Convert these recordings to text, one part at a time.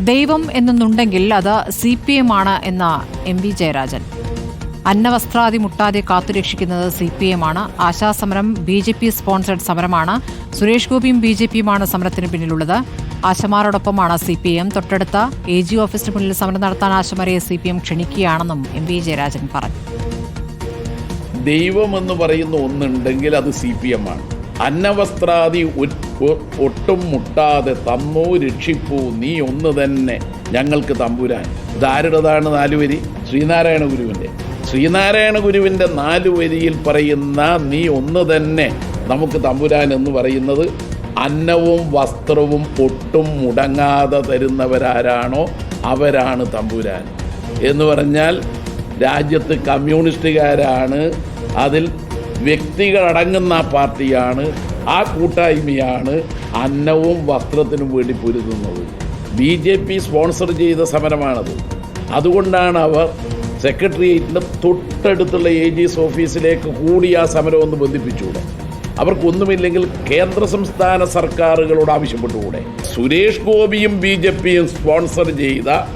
ദൈവം എന്നുണ്ടെങ്കിൽ അത് സി പി എം ആണ് എന്ന എം വി ജയരാജൻ. അന്നവസ്ത്രാദി മുട്ടാതെ കാത്തുരക്ഷിക്കുന്നത് സി പി എം ആണ്. ആശാസമരം ബി ജെ പി സ്പോൺസേഡ് സമരമാണ്. സുരേഷ് ഗോപിയും ബി ജെ പിയുമാണ് സമരത്തിന് പിന്നിലുള്ളത്. ആശമാരോടൊപ്പമാണ് സി പി എം. തൊട്ടടുത്ത എ ജി ഓഫീസിന് മുന്നിൽ സമരം നടത്താൻ ആശമാരെ സി പി എം ക്ഷണിക്കുകയാണെന്നും എം വി ജയരാജൻ പറഞ്ഞു. ദൈവമെന്ന് പറയുന്ന ഒന്നുണ്ടെങ്കിൽ അത് സി പി എം ആണ്. അന്നവസ്ത്രാദി ഒട്ടും മുട്ടാതെ തന്നോ രക്ഷിപ്പൂ നീ ഒന്ന് തന്നെ ഞങ്ങൾക്ക് തമ്പുരാൻ. ഇതാരുടേതാണ് നാലുവരി ശ്രീനാരായണ ഗുരുവിന്റെ. ശ്രീനാരായണ ഗുരുവിന്റെ നാലു വരിയിൽ പറയുന്ന നീ ഒന്ന് തന്നെ നമുക്ക് തമ്പുരാൻ എന്ന് പറയുന്നത് അന്നവും വസ്ത്രവും ഒട്ടും മുടങ്ങാതെ തരുന്നവരാരാണോ അവരാണ് തമ്പുരാൻ. എന്ന് പറഞ്ഞാൽ രാജ്യത്ത് കമ്മ്യൂണിസ്റ്റുകാരാണ് അതിൽ വ്യക്തികളടങ്ങുന്ന പാർട്ടിയാണ് ആ കൂട്ടായ്മയാണ് അന്നവും വസ്ത്രത്തിനും വേണ്ടി പൊരുതുന്നത്. ബി ജെ പി സ്പോൺസർ ചെയ്ത സമരമാണത്. അതുകൊണ്ടാണ് അവർ സെക്രട്ടേറിയറ്റിന്റെ തൊട്ടടുത്തുള്ള എ ജി എസ് ഓഫീസിലേക്ക് കൂടി ആ സമരം ഒന്ന് ബന്ധിപ്പിച്ചുകൂടെ. അവർക്കൊന്നുമില്ലെങ്കിൽ കേന്ദ്ര സംസ്ഥാന സർക്കാരുകളോട് ആവശ്യപ്പെട്ടുകൂടെ. സുരേഷ് ഗോപിയും ബി ജെ പിയും സ്പോൺസർ ചെയ്ത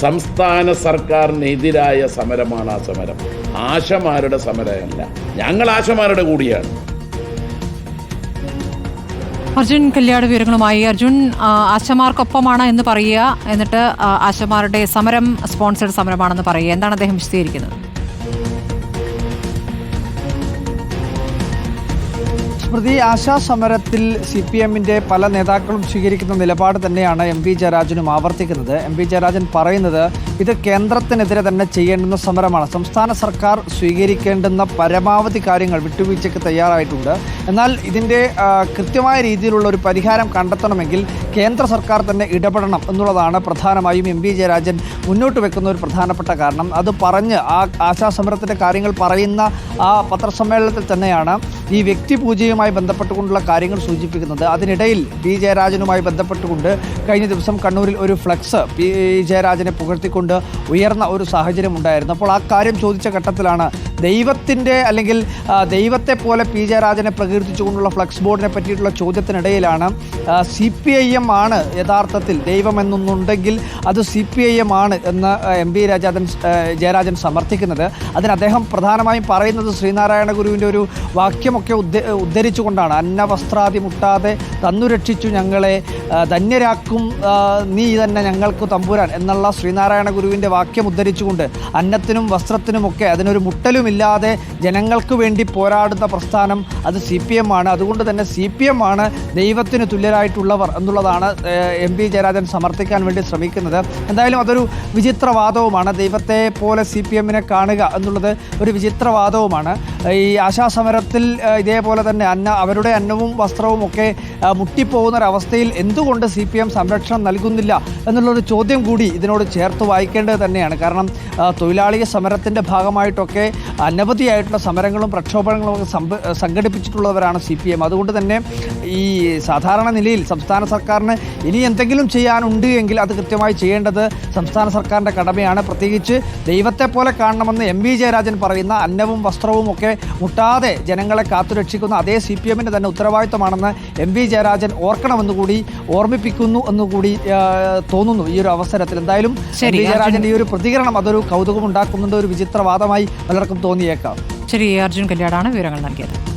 സംസ്ഥാന സർക്കാരിനെതിരായ സമരമാണ് ആ സമരം. ആശമാരുടെ സമരമല്ല. ഞങ്ങൾ ആശമാരുടെ കൂടിയാണ്. അർജുൻ കല്യാട് വിവരങ്ങളുമായി. അർജുൻ ആശമാർക്കൊപ്പമാണ് എന്ന് പറയുക. എന്നിട്ട് ആശമാരുടെ സമരം സ്പോൺസേഡ് സമരമാണെന്ന് പറയുക. എന്താണ് അദ്ദേഹം വിശദീകരിക്കുന്നത്? സ്മൃതി ആശാ സമരത്തിൽ സി പി എമ്മിന്റെ പല നേതാക്കളും സ്വീകരിക്കുന്ന നിലപാട് തന്നെയാണ് എം പി ജയരാജനും ആവർത്തിക്കുന്നത്. എം പി ജയരാജൻ പറയുന്നത് ഇത് കേന്ദ്രത്തിനെതിരെ തന്നെ ചെയ്യേണ്ടുന്ന സമരമാണ്. സംസ്ഥാന സർക്കാർ സ്വീകരിക്കേണ്ടുന്ന പരമാവധി കാര്യങ്ങൾ വിട്ടുവീഴ്ചയ്ക്ക് തയ്യാറായിട്ടുണ്ട്. എന്നാൽ ഇതിന്റെ കൃത്യമായ രീതിയിലുള്ള ഒരു പരിഹാരം കണ്ടെത്തണമെങ്കിൽ കേന്ദ്ര സർക്കാർ തന്നെ ഇടപെടണം എന്നുള്ളതാണ് പ്രധാനമായും എം വി ജയരാജൻ മുന്നോട്ട് വെക്കുന്ന ഒരു പ്രധാനപ്പെട്ട കാരണം. അത് പറഞ്ഞ് ആ ആശാസമരത്തിന്റെ കാര്യങ്ങൾ പറയുന്ന ആ പത്രസമ്മേളനത്തിൽ തന്നെയാണ് ഈ വ്യക്തിപൂജയുമായി ബന്ധപ്പെട്ടുകൊണ്ടുള്ള കാര്യങ്ങൾ സൂചിപ്പിക്കുന്നത്. അതിനിടയിൽ പി ജയരാജനുമായി ബന്ധപ്പെട്ടുകൊണ്ട് കഴിഞ്ഞ ദിവസം കണ്ണൂരിൽ ഒരു ഫ്ലക്സ് പി ജയരാജനെ പുകഴ്ത്തിക്കൊണ്ട് ഉയർന്ന ഒരു സാഹചര്യം ഉണ്ടായിരുന്നു അപ്പോൾ ആ കാര്യം ചോദിച്ച ഘട്ടത്തിലാണ് ദൈവത്തിന്റെ അല്ലെങ്കിൽ ദൈവത്തെ പോലെ പി ജയരാജനെ പ്രകീർത്തിച്ചുകൊണ്ടുള്ള ഫ്ലക്സ് ബോർഡിനെ പറ്റിയിട്ടുള്ള ചോദ്യത്തിനിടയിലാണ് സി പി ഐ എം ആണ് യഥാർത്ഥത്തിൽ ദൈവമെന്നൊന്നുണ്ടെങ്കിൽ അത് സി പി ഐ എം ആണ് എന്ന് എം പി രാജാദൻ ജയരാജൻ സമർത്ഥിക്കുന്നത്. അതിന് അദ്ദേഹം പ്രധാനമായും പറയുന്നത് ശ്രീനാരായണ ഗുരുവിന്റെ ഒരു വാക്യമൊക്കെ ഉദ്ധ ഉദ്ധരിച്ചുകൊണ്ടാണ്. അന്നവസ്ത്രാദി മുട്ടാതെ തന്നു രക്ഷിച്ചു ഞങ്ങളെ ധന്യരാക്കും നീ തന്നെ ഞങ്ങൾക്ക് തമ്പുരാൻ എന്നുള്ള ശ്രീനാരായണ ഗുരുവിന്റെ വാക്യം ഉദ്ധരിച്ചുകൊണ്ട് അന്നത്തിനും വസ്ത്രത്തിനുമൊക്കെ അതിനൊരു മുട്ടലുമില്ലാതെ ജനങ്ങൾക്ക് വേണ്ടി പോരാടുന്ന പ്രസ്ഥാനം അത് സി പി എം ആണ്. അതുകൊണ്ട് തന്നെ സി പി എം ആണ് ദൈവത്തിന് തുല്യരായിട്ടുള്ളവർ എന്നുള്ളതാണ് എം പി ജയരാജൻ സമർത്ഥിക്കാൻ വേണ്ടി ശ്രമിക്കുന്നത്. എന്തായാലും അതൊരു വിചിത്രവാദവുമാണ്. ദൈവത്തെ പോലെ സി പി എമ്മിനെ കാണുക എന്നുള്ളത് ഒരു വിചിത്രവാദവുമാണ്. ഈ ആശാസമരത്തിൽ ഇതേപോലെ തന്നെ അന്ന അവരുടെ അന്നവും വസ്ത്രവും ഒക്കെ മുട്ടിപ്പോകുന്നൊരവസ്ഥയിൽ എന്തുകൊണ്ട് സി പി എം സംരക്ഷണം നൽകുന്നില്ല എന്നുള്ളൊരു ചോദ്യം കൂടി ഇതിനോട് ചേർത്ത് വായിക്കേണ്ടത് തന്നെയാണ്. കാരണം തൊഴിലാളി സമരത്തിന്റെ ഭാഗമായിട്ടൊക്കെ അനവധിയായിട്ടുള്ള സമരങ്ങളും പ്രക്ഷോഭങ്ങളും ഒക്കെ സംഘടിപ്പിച്ചിട്ടുള്ളവരാണ് സി പി എം. അതുകൊണ്ട് തന്നെ ഈ സാധാരണ നിലയിൽ സംസ്ഥാന സർക്കാരിന് ഇനി എന്തെങ്കിലും ചെയ്യാനുണ്ട് എങ്കിൽ അത് കൃത്യമായി ചെയ്യേണ്ടത് സംസ്ഥാന സർക്കാരിന്റെ കടമയാണ്. പ്രത്യേകിച്ച് ദൈവത്തെ പോലെ കാണണമെന്ന് എം വി ജയരാജൻ പറയുന്ന അന്നവും വസ്ത്രവും ഒക്കെ മുട്ടാതെ ജനങ്ങളെ കാത്തുരക്ഷിക്കുന്ന അതേ സി പി എമ്മിന്റെ തന്നെ ഉത്തരവാദിത്തമാണെന്ന് എം വി ജയരാജൻ ഓർക്കണമെന്ന് കൂടി ഓർമ്മിപ്പിക്കുന്നു എന്നുകൂടി കൂടി തോന്നുന്നു ഈ ഒരു അവസരത്തിൽ. എന്തായാലും എം വി ജയരാജന്റെ ഈ ഒരു പ്രതികരണം അതൊരു കൗതുകം ഉണ്ടാക്കുന്നുണ്ട് ഒരു വിചിത്രവാദമായി പലർക്കും തോന്നിയേക്കാം. ശരി അർജുൻ കല്യാടാണ് വിവരങ്ങൾ നൽകിയത്.